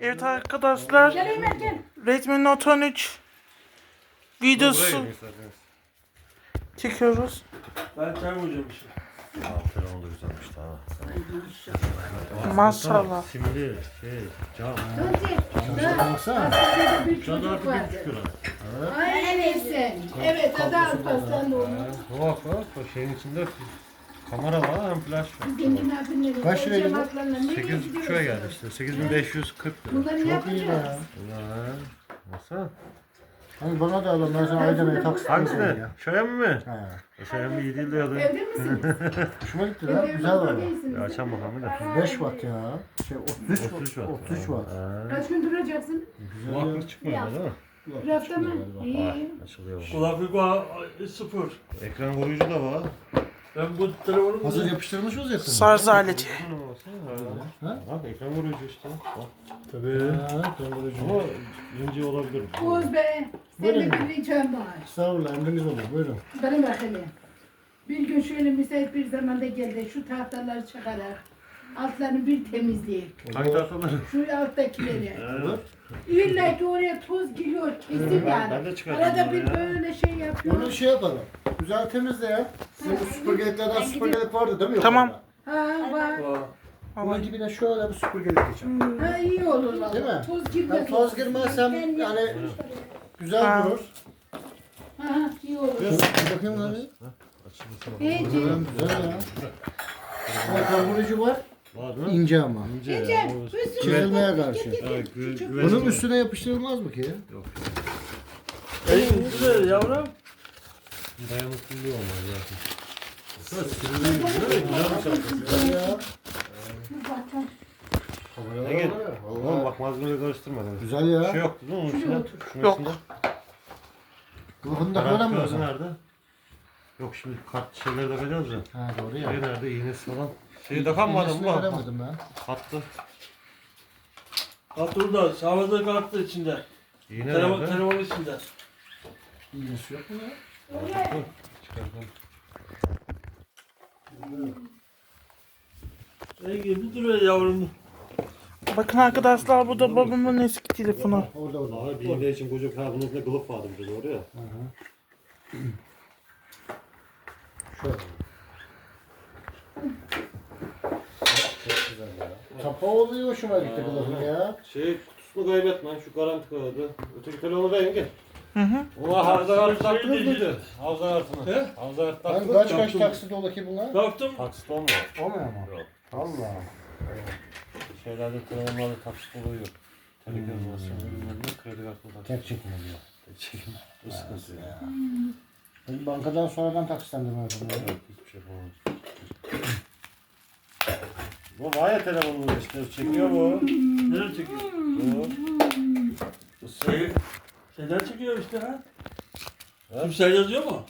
Evet arkadaşlar. Gel Ömer gel. Redmi Note 13 videosu çekiyoruz. Ben çay koyacağım işte. Telefon da güzelmiş daha. Maşallah. Simli şey cam. Baksana. Şu anda artık bir buçuk lira. Ay sen. Evet adam hastanede olmuş. Hop o şeyin içinde kamera var hem flash var. Kaç liraydı bu? cemaatlerle nereye 8 gidiyorsun? şuraya geldi işte 8540 lira. Bunları ne Çok iyi yapacağız? ya. Ulan nasıl? Hani bana da alın ben sana Aydın'a taksit Hangisine? ya. Şöyle mi? Ha. E, Şöyle mi iyi değil diyordu. Evde misiniz? Hoşuma gitti Evde lan. Güzel var. ya. değilsiniz. Ya açalım bakalım bir de. 5 watt ya. Şey 33 33 watt. watt. 33 watt. Kaç gün duracaksın? Güzel ya. Kulaklık çıkmıyor değil mi? Bir hafta mı? Ah, İyi. açılıyor. Kulaklık var sıfır. Ekran koruyucu da var. Ben bu telefonu Hazır yapıştırılmış vaziyette mi? Şarj aleti. Ha? Bak ekran koruyucu işte. Bak. Ha, dondurucu. Ama ince olabilir. Oğuz be. Buyurun. Senin bir ricam var. Estağfurullah emriniz olur. Buyurun. Bana bak hele. Bir gün şöyle müsait bir zamanda geldi. Şu tahtaları çıkarak altlarını bir temizleyip. Hangi tahtaları? Şu alttakileri. Olur. İlla ki oraya toz giriyor. Kesin yani. ben de çıkartayım Arada bir böyle şey yapıyor. Onu şey yapalım. Güzel temizle ya. Sizin bu süpürgeliklerden süpürgelik vardı değil mi? Tamam. Ha var. Bunun dibine şöyle bir süpürgelik geçelim. Ha iyi olur valla. Değil mi? Toz girmez. toz girmez hem yani güzel Ha. durur. Ha ha iyi olur. Bir bakayım abi. İyice. Güzel, güzel ya. Kavurucu var. Var mi? ince ama. İnce ya. O- Üstüne Çizilmeye karşı. Evet, gü-. Bunun üstüne yapıştırılmaz mı ki? Yok. Elin güzel yavrum. Dayanıklılığı olmaz zaten. Ya. Batar. Ne gel? ya, Oğlum bak malzemeyi karıştırmadım. Güzel Bir ya. şey yoktu değil mi onun içinde? Şunun Yok. içinde. Karanlık mi gözü var? nerede? Yok şimdi kart şeyleri takacağız ya. Ha doğru ya. Şey nerede? İğnesi falan. Şeyi İğnesini mı? göremedim ben. Hattı. Kalktı burada. Sağlıkta kalktı içinde. İğne Telefon, nerede? telefon içinde. İğnesi yok mu ya? Çıkartalım. İyi gibi duruyor yavrum. Bakın arkadaşlar bu da babamın eski telefonu. Orada orada. Abi bir iğne için koca ha bunun içinde kılıf vardı bir de doğru ya. Şöyle. Çok güzel Tapa oluyor hoşuma gitti kılıfın ya. Şey kutusunu kaybetme şu garanti kağıdı. Öteki telefonu verin gel. Hı hı. Ulan havza kartı Şey taktınız değil. mıydı? Havza kartını. He? Havza kartı Ben taktınız kaç kaç taksit ola ki bunlar? Kalktım. Taksit olmuyor. Olmuyor mu? Yok. Allah. Şeylerde telefonlarda taksit oluyor. Telefon olsun. Ürünlerinde kredi kartını taksit. Tek çekim oluyor. Tek çekim. Bu sıkıntı ya. Ben bankadan sonradan taksitlendirme yapıyorum. Yok hiçbir şey yapamam. Bu var ya telefonun işte çekiyor bu. Nereye çekiyor? Bu. Bu Şey, şey. şeyler çekiyor işte ha. Ha? Kimsel yazıyor mu?